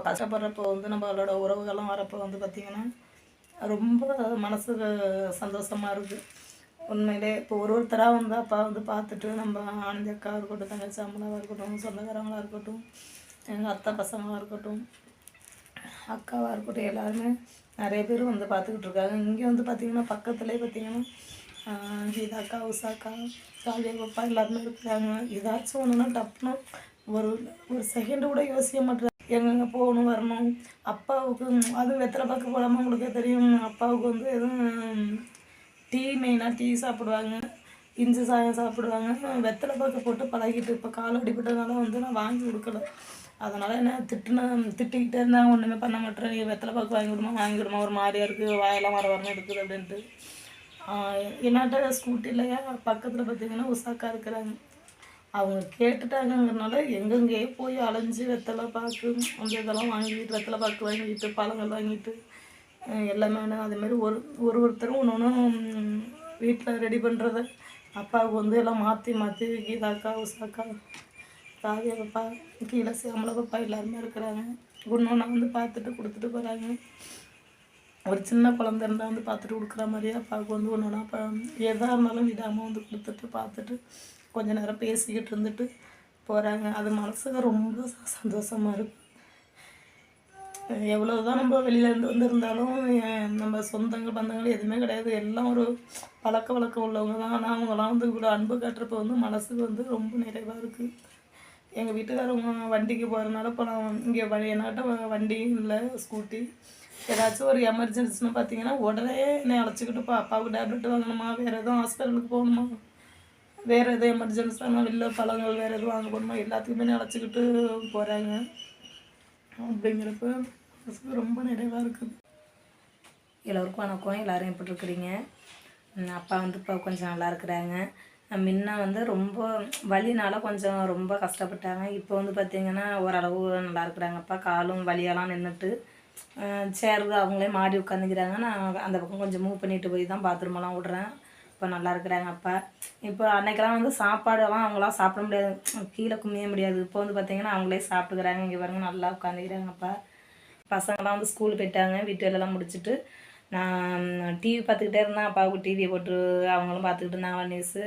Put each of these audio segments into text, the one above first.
நம்ம கஷ்டப்படுறப்போ வந்து நம்மளோட உறவுகள்லாம் வரப்போ வந்து பார்த்திங்கன்னா ரொம்ப மனசுக்கு சந்தோஷமாக இருக்குது உண்மையிலே இப்போ ஒரு ஒருத்தராக வந்து அப்பா வந்து பார்த்துட்டு நம்ம ஆனந்தி அக்காவாக இருக்கட்டும் தங்கச்சி அம்மளாவாக இருக்கட்டும் சொந்தக்காரங்களாக இருக்கட்டும் எங்கள் அத்தை பசங்களாக இருக்கட்டும் அக்காவாக இருக்கட்டும் எல்லாருமே நிறைய பேர் வந்து பார்த்துக்கிட்டு இருக்காங்க. இங்கே வந்து பார்த்திங்கன்னா பக்கத்துலேயே பார்த்திங்கன்னா கீதா அக்கா உஷாக்கா காவியா பாப்பா எல்லாருமே இருக்கிறாங்க. ஏதாச்சும் ஒன்றுனா டப்புன்னு ஒரு ஒரு செகண்ட் கூட யோசிக்க மாட்டேறாங்க. எங்கெங்கே போகணும் வரணும். அப்பாவுக்கு அதுவும் வெத்தலை பார்க்க போகலாமா உங்களுக்கே தெரியும். அப்பாவுக்கு வந்து எதுவும் டீ மெயினாக டீ சாப்பிடுவாங்க. இஞ்சி சாயம் சாப்பிடுவாங்க. வெத்தலை பாக்கு போட்டு பழகிட்டு இப்போ கால் அடிபட்டதுனால வந்து நான் வாங்கி கொடுக்கல. அதனால் என்ன திட்டுன திட்டிக்கிட்டே இருந்தாங்க ஒன்றுமே பண்ண மாட்டேறேன் நீ வெத்தலை பாக்கு வாங்கி விடுமா வாங்கி விடுமா ஒரு மாதிரியாக இருக்குது வாயெல்லாம் வர வரணும் இருக்குது அப்படின்ட்டு. என்னட்ட என்னாட்ட ஸ்கூட்டி இல்லையா? பக்கத்தில் பார்த்தீங்கன்னா உஷாக்கா இருக்கிறாங்க. அவங்க கேட்டுட்டாங்கங்கிறனால எங்கெங்கேயோ போய் அலைஞ்சு வெத்தலை பாக்கு அந்த இதெல்லாம் வாங்கிட்டு வெத்தலை பாக்கு வாங்கிட்டு பழங்கள் வாங்கிட்டு எல்லாமே வேணும் அதேமாரி ஒரு ஒரு ஒருத்தரும் ஒன்று ஒன்று வீட்டில் ரெடி பண்ணுறத அப்பாவுக்கு வந்து எல்லாம் மாற்றி மாற்றி கீதாக்கா உஷாக்கா காவியா பாப்பா கீழே சியாமலா பாப்பா எல்லாருமே இருக்கிறாங்க. ஒன்று ஒன்றா வந்து பார்த்துட்டு கொடுத்துட்டு போகிறாங்க ஒரு சின்ன குழந்த இருந்தால் வந்து பார்த்துட்டு கொடுக்குற மாதிரியே அப்பாவுக்கு வந்து ஒன்று ஒன்றா எதாக இருந்தாலும் விடாமல் வந்து கொடுத்துட்டு பார்த்துட்டு கொஞ்ச நேரம் பேசிக்கிட்டு இருந்துட்டு போகிறாங்க அது மனசுக்கு ரொம்ப சந்தோஷமாக இருக்கும் எவ்வளோ தான் நம்ம வெளியிலேருந்து வந்திருந்தாலும் நம்ம சொந்தங்கள் பந்தங்கள் எதுவுமே கிடையாது. எல்லாம் ஒரு பழக்க வழக்கம் உள்ளவங்க தான். ஆனால் அவங்களாம் வந்து இவ்வளோ அன்பு காட்டுறப்ப வந்து மனசுக்கு வந்து ரொம்ப நிறைவாக இருக்குது எங்கள் வீட்டுக்காரவங்க வண்டிக்கு போகிறதுனால இப்போ நான் இங்கே என்னாட்ட வண்டி இல்லை ஸ்கூட்டி ஏதாச்சும் ஒரு எமர்ஜென்சின்னு பார்த்தீங்கன்னா உடனே என்னை அழைச்சிக்கிட்டு போ அப்பாவுக்கு டேப்லெட் வாங்கணுமா? வேறு எதுவும் ஹாஸ்பிட்டலுக்கு போகணுமா? வேறு எதுவும் எமர்ஜென்சினா வெளில பழங்கள் வேறு எதுவும் வாங்க போகணுமோ? எல்லாத்துக்குமே என்னை அழைச்சிக்கிட்டு போகிறாங்க அப்படிங்கிறப்ப மனசுக்கு ரொம்ப நிறைவாக இருக்குது எல்லோருக்கும் வணக்கம். எல்லோரும் எப்படி இருக்கிறீங்க? அப்பா வந்து இப்போ கொஞ்சம் நல்லா இருக்கிறாங்க. முன்ன வந்து ரொம்ப வலினால் கொஞ்சம் ரொம்ப கஷ்டப்பட்டாங்க. இப்போ வந்து பார்த்திங்கன்னா ஓரளவு நல்லா இருக்கிறாங்க அப்பா காலும் வலியெல்லாம் நின்றுட்டு சேர் அவங்களே மாடி உட்காந்துக்கிறாங்க நான் அந்த பக்கம் கொஞ்சம் மூவ் பண்ணிட்டு போய் தான் பாத்ரூமெல்லாம் விட்றேன். இப்போ நல்லா இருக்கிறாங்க அப்பா. இப்போ அன்னைக்கெல்லாம் வந்து சாப்பாடெல்லாம் அவங்களாம் சாப்பிட முடியாது. கீழே குமிய முடியாது. இப்போ வந்து பார்த்திங்கன்னா அவங்களே சாப்பிட்டுக்கிறாங்க. இங்கே பாருங்க நல்லா உட்காந்துக்கிறாங்க அப்பா. பசங்களாம் வந்து ஸ்கூல் போயிட்டாங்க. வீட்டு வேலைலாம் முடிச்சுட்டு நான் டிவி பார்த்துக்கிட்டே இருந்தேன். அப்பாவுக்கு டிவியை போட்டு அவங்களும் பார்த்துக்கிட்டு இருந்தாங்க நியூஸு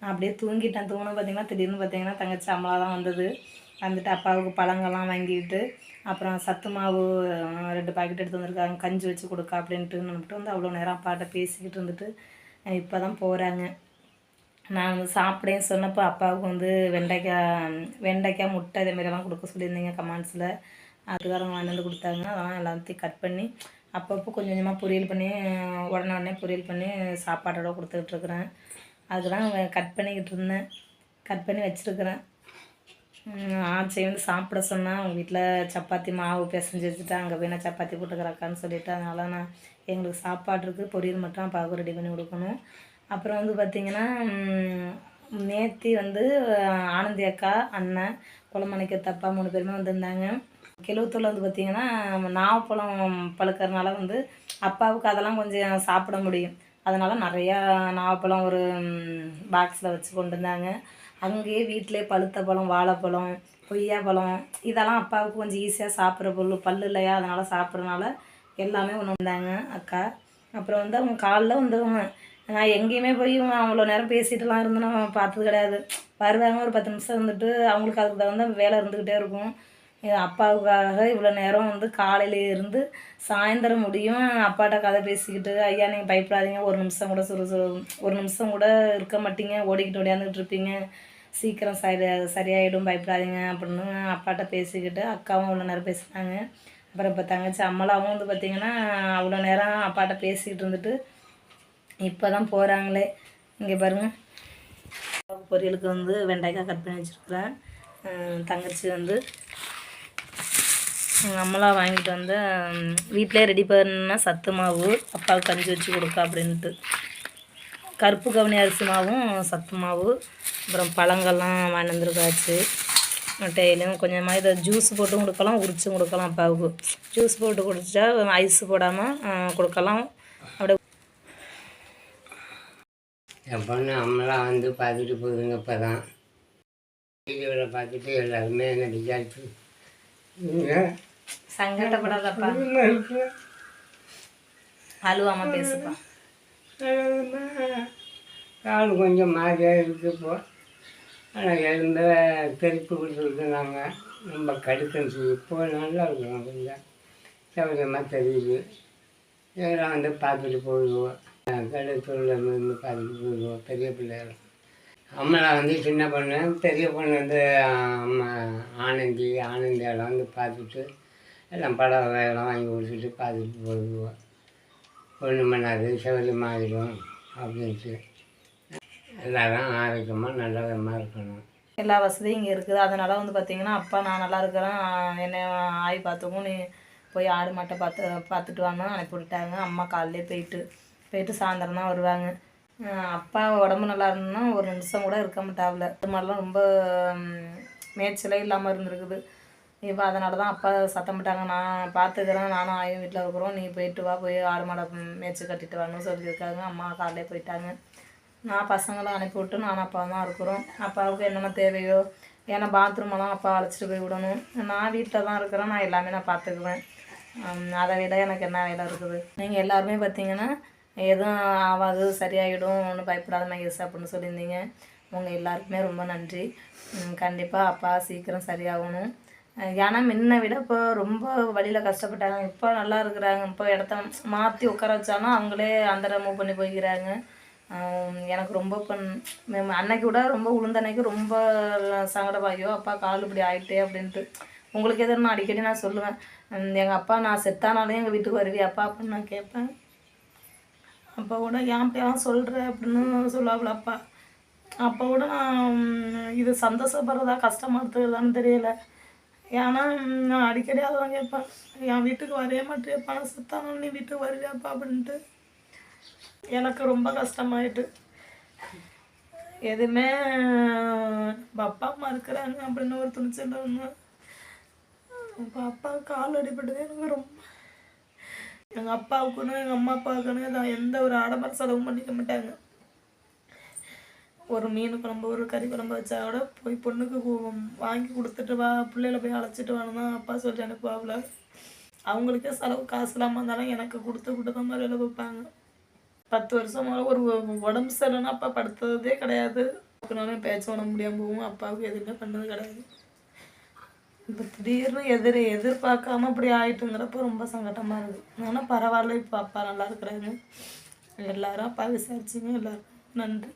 நான் அப்படியே தூங்கிட்டேன். தூங்கணும் பார்த்தீங்கன்னா திடீர்னு பார்த்தீங்கன்னா தங்கச்சி அம்மளா தான் வந்தது. வந்துட்டு அப்பாவுக்கு பழங்கள்லாம் வாங்கிட்டு அப்புறம் சத்து மாவு ரெண்டு பாக்கெட் எடுத்து வந்திருக்காங்க. கஞ்சி வச்சு கொடுக்க அப்படின்ட்டு நம்மகிட்ட வந்து அவ்வளோ நேரம் அப்பாட்ட பேசிக்கிட்டு இருந்துட்டு இப்போ தான் போகிறாங்க நான் வந்து சாப்பிடேன்னு சொன்னப்போ அப்பாவுக்கு வந்து வெண்டைக்காய் வெண்டைக்காய் முட்டை இதே மாதிரியெல்லாம் கொடுக்க சொல்லியிருந்தீங்க கமெண்ட்ஸில். அதுக்காரங்க வாங்கி வந்து கொடுத்தாங்க. அதெல்லாம் எல்லாத்தையும் கட் பண்ணி அப்பப்போ கொஞ்சம் கொஞ்சமாக பொரியல் பண்ணி உடனே உடனே பொரியல் பண்ணி சாப்பாட்டோட கொடுத்துக்கிட்ருக்குறேன் அதுக்கு தான் கட் பண்ணிக்கிட்டு இருந்தேன். கட் பண்ணி வச்சுருக்குறேன். ஆச்சி வந்து சாப்பிட சொன்னால் அவங்க வீட்டில் சப்பாத்தி மாவு பிசைஞ்சு வச்சுட்டு அங்கே போய் நான் சப்பாத்தி போட்டுக்கிறக்கான்னு சொல்லிட்டு அதனால நான் எங்களுக்கு சாப்பாடு இருக்குது பொரியல் மட்டும் அப்பாவுக்கு ரெடி பண்ணி கொடுக்கணும். அப்புறம் வந்து பார்த்திங்கன்னா நேத்தி வந்து ஆனந்தி அக்கா அண்ணன் குளமணிக்க தப்பா மூணு பேருமே வந்திருந்தாங்க. கிலோத்தூரில் வந்து பார்த்திங்கன்னா நாவப்பழம் பழுக்கிறதுனால வந்து அப்பாவுக்கு அதெல்லாம் கொஞ்சம் சாப்பிட முடியும். அதனால் நிறையா நாவப்பழம் ஒரு பாக்ஸில் வச்சு கொண்டு வந்தாங்க. அங்கேயே வீட்டிலே பழுத்த பழம் வாழைப்பழம் கொய்யாப்பழம் இதெல்லாம் அப்பாவுக்கு கொஞ்சம் ஈஸியாக சாப்பிட்ற பொருள். பல்லு இல்லையா? அதனால் சாப்பிட்றனால எல்லாமே ஒன்று வந்தாங்க அக்கா. அப்புறம் வந்து அவங்க காலைல வந்துடுவாங்க நான் எங்கேயுமே போய் இவங்க அவ்வளோ நேரம் பேசிட்டுலாம் இருந்து நான் பார்த்தது கிடையாது. வருவாங்க ஒரு பத்து நிமிஷம் இருந்துட்டு அவங்களுக்கு அதுக்கு தகுந்த வேலை இருந்துக்கிட்டே இருக்கும். அப்பாவுக்காக இவ்வளோ நேரம் வந்து காலையிலேருந்து சாயந்தரம் முடியும். அப்பாட்ட கதை பேசிக்கிட்டு ஐயா நீங்கள் பயப்படாதீங்க. ஒரு நிமிஷம் கூட சுறு சுறு ஒரு நிமிஷம் கூட இருக்க மாட்டீங்க. ஓடிக்கிட்டு ஓடியாந்துக்கிட்டு இருப்பீங்க. சீக்கிரம் சரி சரியாயிடும் பயப்படாதீங்க அப்படின்னு அப்பாட்ட பேசிக்கிட்டு அக்காவும் அவ்வளோ நேரம் பேசினாங்க. அப்புறம் இப்போ தங்கச்சி அம்மலாவும் வந்து பார்த்திங்கன்னா அவ்வளோ நேரம் அப்பாட்ட பேசிக்கிட்டு இருந்துட்டு இப்போ தான் போகிறாங்களே இங்கே பாருங்கள் பொரியலுக்கு வந்து வெண்டைக்காய் கட் பண்ணி வச்சுருக்குறேன். தங்கச்சி வந்து அம்மலாம் வாங்கிட்டு வந்து வீட்டிலே ரெடி பண்ணால் சத்து மாவு அப்பாவுக்கு கஞ்சி வச்சு கொடுக்க அப்படின்ட்டு கருப்பு கவுனி அரிசி மாவும் சத்து மாவு அப்புறம் பழங்கள்லாம் வாங்கி வந்துருக்காச்சு. டெய்லியும் கொஞ்சமாக இதை ஜூஸ் போட்டும் கொடுக்கலாம் உரிச்சும் கொடுக்கலாம் அப்பாவுக்கு ஜூஸ் போட்டு குடிச்சா ஐஸ் போடாமல் கொடுக்கலாம். அப்படியே என் பொண்ணு அம்மெல்லாம் வந்து பார்த்துட்டு போகுதுங்க இப்போ தான் வீடியோவில் பார்த்துட்டு எல்லாருமே என்ன விசாரிச்சு சங்கடப்படாதப்பா. புதுமை இருக்கு? அழுவாம பேசுப்பா. கால் கொஞ்சம் மாதிரியாக இருக்குது இப்போ. ஆனால் எழுந்த திருப்பி கொடுத்துருக்குறாங்க ரொம்ப கடுக்கன்னு சொல்லி. இப்போ நல்லா இருக்கும் கொஞ்சம் சௌகரியமாக தெரியுது. இதெல்லாம் வந்து பார்த்துட்டு போயிடுவோம். கடைத்தூரில் இருந்து பார்த்துட்டு போயிடுவோம். பெரிய பிள்ளைகள். அம்மனை வந்து சின்ன பொண்ணு. பெரிய பொண்ணு வந்து அம்மா ஆனந்தி ஆனந்தியெல்லாம் வந்து பார்த்துட்டு எல்லாம் படம் எல்லாம் வாங்கி கொடுத்துட்டு பார்த்துட்டு போயிடுவோம். ஒன்று மணி சௌகரியமாக ஆகிடும் அப்படின்ட்டு. எல்லாரும் ஆரோக்கியமாக நல்ல விதமாக இருக்கணும். எல்லா வசதியும் இங்கே இருக்குது. அதனால் வந்து பார்த்திங்கன்னா அப்பா நான் நல்லா இருக்கிறேன். என்னை ஆய் பார்த்துக்கும் நீ போய் ஆடு மாட்டை பார்த்து பார்த்துட்டு வாங்க அனுப்பி விட்டாங்க. அம்மா காலையிலே போயிட்டு போயிட்டு சாயந்தரம் தான் வருவாங்க. அப்பா உடம்பு நல்லா இருந்ததுன்னா ஒரு நிமிஷம் கூட இருக்க மாட்டாவில் அது மாதிரிலாம் ரொம்ப மேய்ச்சலே இல்லாமல் இருந்திருக்குது. இப்போ அதனால தான் அப்பா சத்தம் போட்டாங்க. நான் பார்த்துக்கிறேன் நானும் ஆயும் வீட்டில் இருக்கிறோம். நீ போயிட்டு வா போய் ஆடு மாடை மேய்ச்சி கட்டிட்டு வரணும்னு சொல்லியிருக்காங்க. அம்மா காலையிலே போயிட்டாங்க. நான் பசங்களை அனுப்பி விட்டு நானும் அப்பா தான் இருக்கிறோம். அப்பாவுக்கு என்னென்ன தேவையோ ஏன்னா பாத்ரூமெல்லாம் அப்பா அழைச்சிட்டு போய் விடணும். நான் வீட்டில் தான் இருக்கிறேன். நான் எல்லாமே நான் பார்த்துக்குவேன். அதை விட எனக்கு என்ன வேலை இருக்குது? நீங்கள் எல்லாருமே பார்த்தீங்கன்னா எதுவும் ஆகாது சரியாகிடும் ஒன்றும் பயப்படாத மகேஷ் அப்படின்னு சொல்லியிருந்தீங்க. உங்கள் எல்லாருக்குமே ரொம்ப நன்றி. கண்டிப்பாக அப்பா சீக்கிரம் சரியாகணும். ஏன்னா முன்ன விட இப்போ ரொம்ப வழியில் கஷ்டப்பட்டாங்க. இப்போ நல்லா இருக்கிறாங்க. இப்போ இடத்த மாற்றி உட்கார வச்சாலும் அவங்களே அந்த மூவ் பண்ணி போய்க்கிறாங்க. எனக்கு ரொம்ப பண் அன்னைக்கு கூட ரொம்ப உளுந்தன்னைக்கு ரொம்ப சங்கடமாகியோ அப்பா கால் இப்படி ஆகிட்டே அப்படின்ட்டு. உங்களுக்கு எதிர நான் அடிக்கடி நான் சொல்லுவேன். எங்கள் அப்பா நான் செத்தானாலும் எங்கள் வீட்டுக்கு வருவி அப்பா அப்படின்னு நான் கேட்பேன். அப்போ கூட ஏன் அப்படியெல்லாம் சொல்கிற அப்படின்னு சொல்லுவாப்புல அப்பா. அப்போ கூட நான் இது சந்தோஷப்படுறதா கஷ்டமாக இருக்கிறதான்னு தெரியல. ஏன்னா நான் அடிக்கடி அதெல்லாம் கேட்பேன் என் வீட்டுக்கு வரவே மாட்டேப்பா பணம் செத்தானாலும் நீ வீட்டுக்கு வருவியாப்பா அப்படின்ட்டு. எனக்கு ரொம்ப கஷ்டமாயிட்டு. எதுவுமே நம்ம அப்பா அம்மா இருக்கிறாங்க அப்படின்னு ஒரு துணிச்சல் ஒன்று இப்போ அப்பா கால் அடிபட்டது. எனக்கு ரொம்ப எங்கள் அப்பாவுக்குன்னு எங்கள் அம்மா அப்பாவுக்குன்னு நான் எந்த ஒரு ஆடம்பர செலவும் பண்ணிக்க மாட்டாங்க. ஒரு மீன் குழம்பு ஒரு கறி குழம்பு வச்சா கூட போய் பொண்ணுக்கு வாங்கி கொடுத்துட்டு வா பிள்ளைகளை போய் அழைச்சிட்டு வான்னு அப்பா சொல்லி அனுப்புவாப்புல அவங்களுக்கே செலவு காசு இல்லாமல் இருந்தாலும் எனக்கு கொடுத்து கொடுத்த மாதிரி வேலை வைப்பாங்க பத்து வருஷம் மேலே ஒரு உடம்பு சரியில்லைன்னா அப்பா படுத்ததே கிடையாது. அப்பனாலும் பேச்ச உடம்பு முடியாமல் போகும். அப்பாவுக்கு எதுவுமே பண்ணது கிடையாது. இப்போ திடீர்னு எதிர் எதிர்பார்க்காம இப்படி ஆயிட்டுங்கிறப்ப ரொம்ப சங்கடமாக இருக்குது ஆனால் பரவாயில்ல இப்போ அப்பா நல்லா இருக்கிறாங்க. எல்லாரும் அப்பா விசாரிச்சிங்க எல்லாருக்கும் நன்றி.